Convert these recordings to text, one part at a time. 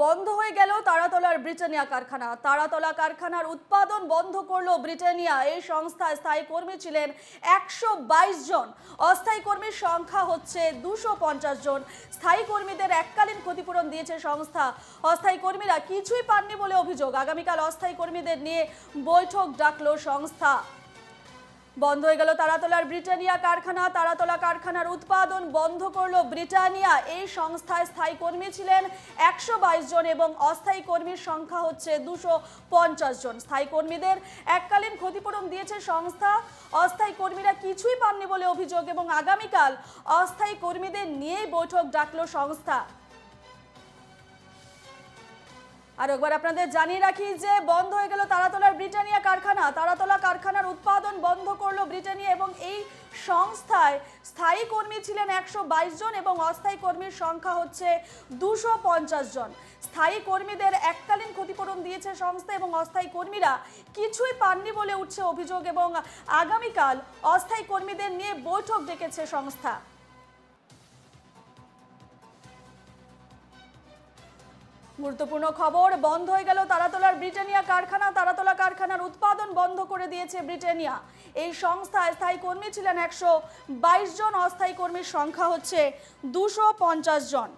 বন্ধ হয়ে গেল তারাতলার ব্রিটানিয়া কারখানা। তারাতলা কারখানার উৎপাদন বন্ধ করল ব্রিটানিয়া। এই সংস্থায় স্থায়ী কর্মী ছিলেন একশো বাইশ জন। অস্থায়ী কর্মীর সংখ্যা হচ্ছে দুশো জন। স্থায়ী কর্মীদের এককালীন ক্ষতিপূরণ দিয়েছে সংস্থা। অস্থায়ী কর্মীরা কিছুই পাননি বলে অভিযোগ। আগামীকাল অস্থায়ী কর্মীদের নিয়ে বৈঠক ডাকলো সংস্থা। বন্ধ হয়ে গেল তারাতলার ব্রিটানিয়া কারখানা। তারাতলা কারখানার উৎপাদন বন্ধ করল ব্রিটানিয়া। এই সংস্থায় স্থায়ী কর্মী ছিলেন একশো বাইশ জন এবং অস্থায়ী কর্মীর সংখ্যা হচ্ছে দুশো জন। স্থায়ী কর্মীদের এককালীন ক্ষতিপূরণ দিয়েছে সংস্থা। অস্থায়ী কর্মীরা কিছুই পাননি বলে অভিযোগ এবং আগামীকাল অস্থায়ী কর্মীদের নিয়েই বৈঠক ডাকলো সংস্থা। আর একবার আপনাদের জানিয়ে রাখি যে বন্ধ হয়ে গেল তারাতলার ব্রিটানিয়া কারখানা। তারাতলা কারখানার উৎপাদন বন্ধ করল ব্রিটানিয়া এবং এই সংস্থায় স্থায়ী কর্মী ছিলেন একশো বাইশ জন এবং অস্থায়ী কর্মীর সংখ্যা হচ্ছে দুশো জন। স্থায়ী কর্মীদের এককালীন ক্ষতিপূরণ দিয়েছে সংস্থা এবং অস্থায়ী কর্মীরা কিছুই পাননি বলে উঠছে অভিযোগ এবং আগামীকাল অস্থায়ী কর্মীদের নিয়ে বৈঠক ডেকেছে সংস্থা। গুরুত্বপূর্ণ খবর, বন্ধ হয়ে গেল তারাতলার ব্রিটানিয়া কারখানা। তারাতলা কারখানার উৎপাদন বন্ধ করে দিয়েছে ব্রিটানিয়া। এই সংস্থায় স্থায়ী কর্মী ছিলেন একশো বাইশ জন, অস্থায়ী কর্মীর সংখ্যা হচ্ছে দুশো জন।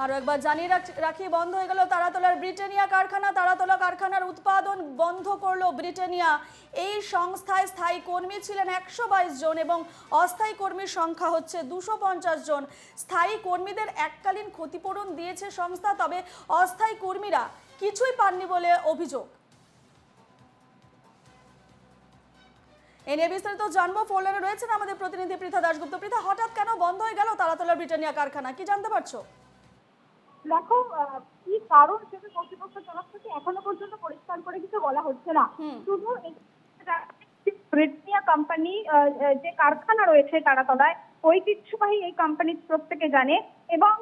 আরও একবার জানিয়ে রাখ- বন্ধ হয়ে গেল তারাতলার ব্রিটেনিয়া কারখানা। তারাতলা কারখানার উৎপাদন বন্ধ করল ব্রিটেনিয়া। এই সংস্থায় স্থায়ী কর্মী ছিলেন একশো বাইশ জন এবং অস্থায়ী কর্মীর সংখ্যা হচ্ছে দুশো জন। স্থায়ী কর্মীদের এককালীন ক্ষতিপূরণ দিয়েছে সংস্থা, তবে অস্থায়ী কর্মীরা কিছুই পাননি বলে অভিযোগ। এ নিয়ে বিস্তারিত জানব। ফোন লাইনে রয়েছেন আমাদের প্রতিনিধি পৃথা দাশগুপ্ত। পৃথা, হঠাৎ কেন বন্ধ হয়ে গেল তারাতলার ব্রিটানিয়া কারখানা? কি জানতে পারছ? দেখো আহ, কি কারণ সেটা কর্তৃপক্ষের তরফ থেকে এখনও পর্যন্ত পরিষ্কার করে কিছু বলা হচ্ছে না। শুধু ব্রিটানিয়া কোম্পানি যে কারখানা রয়েছে তারাতলায় ঐতিহ্যবাহী এই কোম্পানি প্রত্যেকে জানে এবং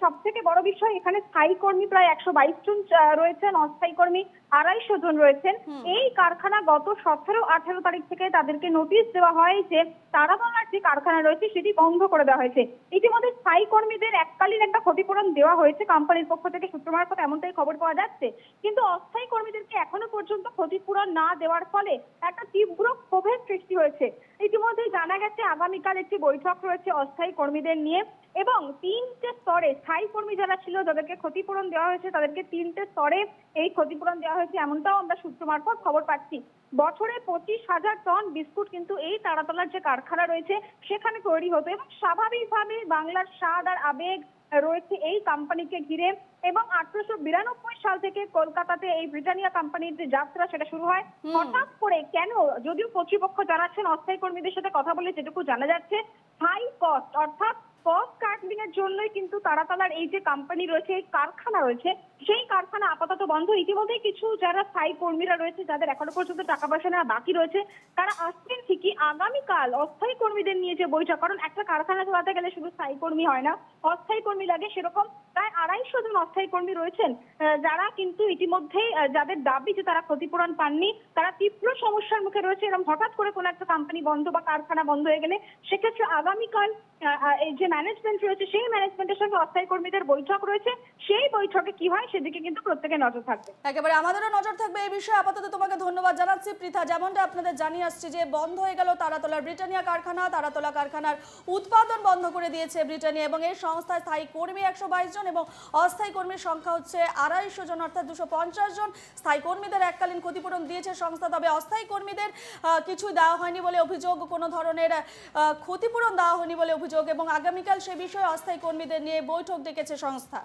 সব থেকে বড় বিষয় এখানে স্থায়ী কর্মী প্রায় একশো বাইশ জন রয়েছেন অস্থায়ী কর্মী আড়াইশো জন রয়েছেন। এই কারখানা গত সতেরো আঠেরো তারিখ থেকে তাদেরকে নোটিশ দেওয়া হয় যে তারাতলার যে কারখানা রয়েছে সেটি বন্ধ করে দেওয়া হয়েছে। ইতিমধ্যে স্থায়ী কর্মীদের এককালীন একটা ক্ষতিপূরণ দেওয়া হয়েছে কোম্পানির পক্ষ থেকে সূত্র মারফত এমনটাই খবর পাওয়া যাচ্ছে। কিন্তু অস্থায়ী কর্মীদেরকে এখনও পর্যন্ত ক্ষতিপূরণ না দেওয়ার ফলে একটা তীব্র ক্ষোভের সৃষ্টি হয়েছে। ইতিমধ্যেই জানা গেছে আগামীকাল একটি বৈঠক রয়েছে অস্থায়ী কর্মীদের নিয়ে। এবং তিনটে স্তরে স্থায়ী কর্মী যারা ছিল যাদেরকে ক্ষতিপূরণ দেওয়া হয়েছে তাদেরকে তিনটে স্তরে এই ক্ষতিপূরণ দেওয়া হয়েছে এমনটাও আমরা সূত্র মারফত খবর পাচ্ছি। বছরে পঁচিশ হাজার টন বিস্কুট কিন্তু এই তারাতলার যে কারখানা রয়েছে সেখানে তৈরি হতো এবং স্বাভাবিকভাবে বাংলার স্বাদ আর আবেগ রয়েছে এই কোম্পানিকে ঘিরে এবং আঠারোশো বিরানব্বই সাল থেকে কলকাতাতে এই ব্রিটানিয়া কোম্পানির যে যাত্রা সেটা শুরু হয়। হঠাৎ করে কেন? যদিও কর্তৃপক্ষ জানাচ্ছেন অস্থায়ী কর্মীদের সাথে কথা বলে যেটুকু জানা যাচ্ছে হাই কস্ট অর্থাৎ pós-car জন্যই কিন্তু তারাতলার এই যে কোম্পানি রয়েছে, এই কারখানা রয়েছে, সেই কারখানা আপাতত বন্ধ। ইতিমধ্যেই কিছু যারা স্থায়ী কর্মীরা রয়েছে, যাদের এখনও পর্যন্ত টাকা পয়সা নেওয়া বাকি রয়েছে, তারা আসছেন ঠিকই আগামীকাল অস্থায়ী কর্মীদের নিয়ে যে বৈঠক। কারণ একটা কারখানা চালাতে গেলে শুধু স্থায়ী কর্মী হয় না, অস্থায়ী কর্মী লাগে সেরকম প্রায় আড়াইশো জন অস্থায়ী কর্মী রয়েছেন যারা কিন্তু ইতিমধ্যেই যাদের দাবি যে তারা ক্ষতিপূরণ পাননি, তারা তীব্র সমস্যার মুখে রয়েছে। এরকম হঠাৎ করে কোনো একটা কোম্পানি বন্ধ বা কারখানা বন্ধ হয়ে গেলে, সেক্ষেত্রে আগামীকাল যে ম্যানেজমেন্ট রয়েছে সেই ম্যানেজমেন্টের সঙ্গে অস্থায়ী কর্মীদের বৈঠক রয়েছে। সেই বৈঠকে কি হয় সেদিকে কিন্তু প্রত্যেকে নজর থাকবে। একেবারে আমাদেরও নজর থাকবে এই বিষয়ে। আপাতত তোমাকে ধন্যবাদ জানাচ্ছি। পৃথা, যেমনটা আপনাদের জানিয়ে আসছি যে বন্ধ হয়ে গেল তারাতলার ব্রিটানিয়া কারখানা। তারাতলা কারখানার উৎপাদন বন্ধ করে দিয়েছে ব্রিটানিয়া এবং এই স্থায়ী কর্মী একশো বাইশ জন এবং অস্থায়ী কর্মীর সংখ্যা হচ্ছে আড়াইশো জন, অর্থাৎ দুশো জন। স্থায়ী কর্মীদের এককালীন ক্ষতিপূরণ দিয়েছে সংস্থা, তবে অস্থায়ী কর্মীদের কিছুই দেওয়া হয়নি বলে অভিযোগ। কোনো ধরনের ক্ষতিপূরণ দেওয়া হয়নি বলে অভিযোগ এবং আগামীকাল সে বিষয়ে অস্থায়ী কর্মীদের নিয়ে বৈঠক ডেকেছে সংস্থা।